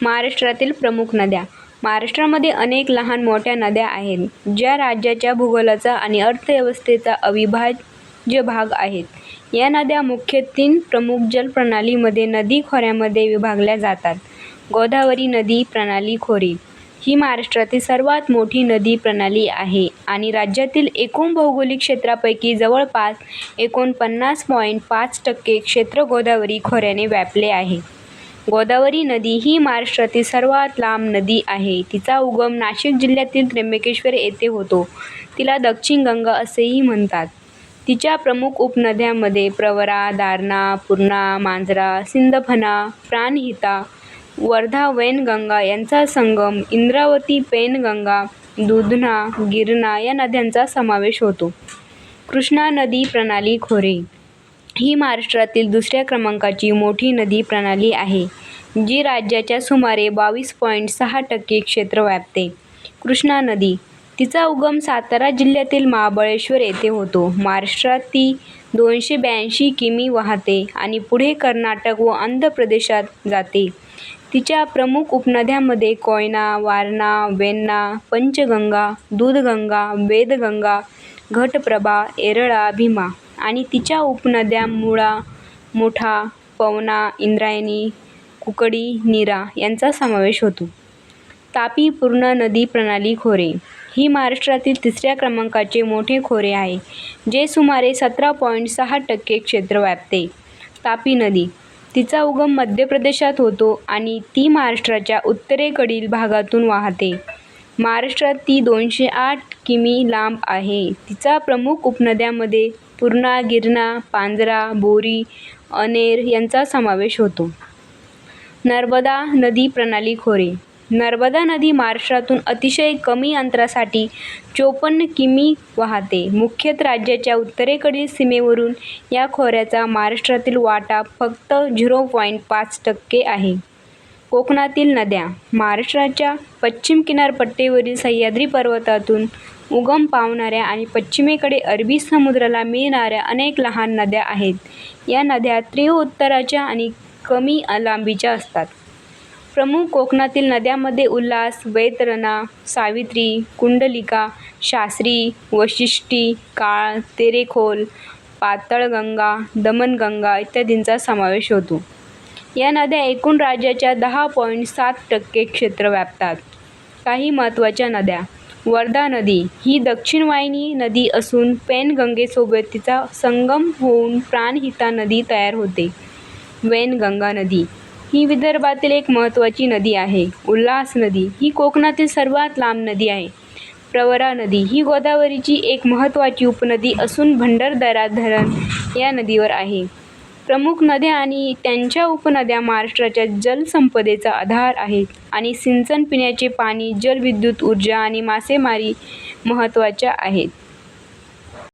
महाराष्ट्रातील प्रमुख नद्या. महाराष्ट्रामध्ये अनेक लहान मोठ्या नद्या आहेत ज्या राज्याच्या भूगोलाचा आणि अर्थव्यवस्थेचा अविभाज्य भाग आहेत. या नद्या मुख्य तीन प्रमुख जलप्रणालीमध्ये नदी खोऱ्यामध्ये विभागल्या जातात. गोदावरी नदी प्रणाली खोरे ही महाराष्ट्रातील सर्वात मोठी नदी प्रणाली आहे आणि राज्यातील एकूण भौगोलिक क्षेत्रापैकी जवळपास एकोणपन्नास पॉईंट पाच टक्के क्षेत्र गोदावरी खोऱ्याने व्यापले आहे. गोदावरी नदी ही महाराष्ट्रातील सर्वात लांब नदी आहे. तिचा उगम नाशिक जिल्ह्यातील त्र्यंबकेश्वर येथे होतो. तिला दक्षिण गंगा असेही म्हणतात. तिच्या प्रमुख उपनद्यांमध्ये प्रवरा दारणा पूर्णा मांजरा सिंदफणा प्राणहिता वर्धा वैनगंगा यांचा संगम इंद्रावती पेनगंगा दुधना गिरणा या नद्यांचा समावेश होतो. कृष्णा नदी प्रणाली खोरे. ही महाराष्ट्रातील दुसऱ्या क्रमांकाची मोठी नदी प्रणाली आहे जी राज्याच्या सुमारे बावीस पॉईंट सहा टक्के क्षेत्र व्यापते. कृष्णा नदी तिचा उगम सातारा जिल्ह्यातील महाबळेश्वर येथे होतो. महाराष्ट्रात ती दोनशे ब्याऐंशी किमी वाहते आणि पुढे कर्नाटक व आंध्र प्रदेशात जाते. तिच्या प्रमुख उपनद्यांमध्ये कोयना वारणा वेन्ना पंचगंगा दूधगंगा वेदगंगा घटप्रभा येरळा भीमा आणि तिच्या उपनद्या मुळा मुठा पवना इंद्रायणी कुकडी नीरा यांचा समावेश होतो. तापी पूर्णा नदी प्रणाली खोरे. ही महाराष्ट्रातील तिसऱ्या क्रमांकाचे मोठे खोरे आहे जे सुमारे सतरा पॉईंट सहा टक्के क्षेत्र व्यापते. तापी नदी. तिचा उगम मध्य प्रदेशात होतो आणि ती महाराष्ट्राच्या उत्तरेकडील भागातून वाहते. महाराष्ट्रात ती दोनशे आठ किमी लांब आहे. तिचा प्रमुख उपनद्यांमध्ये पूर्णा गिरणा पांझरा बोरी अनेर यांचा समावेश होतो. नर्मदा नदी प्रणाली खोरे. नर्मदा नदी महाराष्ट्रातून अतिशय कमी अंतरासाठी चोपन्न किमी वाहते. मुख्यतः राज्याच्या उत्तरेकडील सीमेवरून या खोऱ्याचा महाराष्ट्रातील वाटा फक्त झिरो पॉईंट पाच टक्के आहे. कोकणातील नद्या महाराष्ट्राच्या पश्चिम किनारपट्टीवरील सह्याद्री पर्वतातून उगम पावणाऱ्या आणि पश्चिमेकडे अरबी समुद्राला मिळणाऱ्या अनेक लहान नद्या आहेत. या नद्या तीव्र उत्तराच्या आणि कमी लांबीच्या असतात. प्रमुख कोकणातील नद्यांमध्ये उल्हास वैतरणा सावित्री कुंडलिका शास्त्री वशिष्ठी काळ तेरेखोल पातळगंगा दमणगंगा इत्यादींचा समावेश होतो. या नद्या एकूण राज्याच्या दहा पॉईंट सात टक्के क्षेत्र व्यापतात. काही महत्त्वाच्या नद्या. वर्धा नदी ही दक्षिण वाहिनी नदी असून पेनगंगेसोबत तिचा संगम होऊन प्राणहिता नदी तयार होते. वैनगंगा नदी ही विदर्भातील एक महत्त्वाची नदी आहे. उल्हास नदी ही कोकणातील सर्वात लांब नदी आहे. प्रवरा नदी ही गोदावरीची एक महत्त्वाची उपनदी असून भंडारदरा धरण या नदीवर आहे. प्रमुख नद्या आणि त्यांच्या उपनद्या महाराष्ट्राच्या जलसंपदेचा आधार आहेत. आणि सिंचन पिण्याचे पाणी जलविद्युत ऊर्जा आणि मासेमारी महत्त्वाच्या आहेत.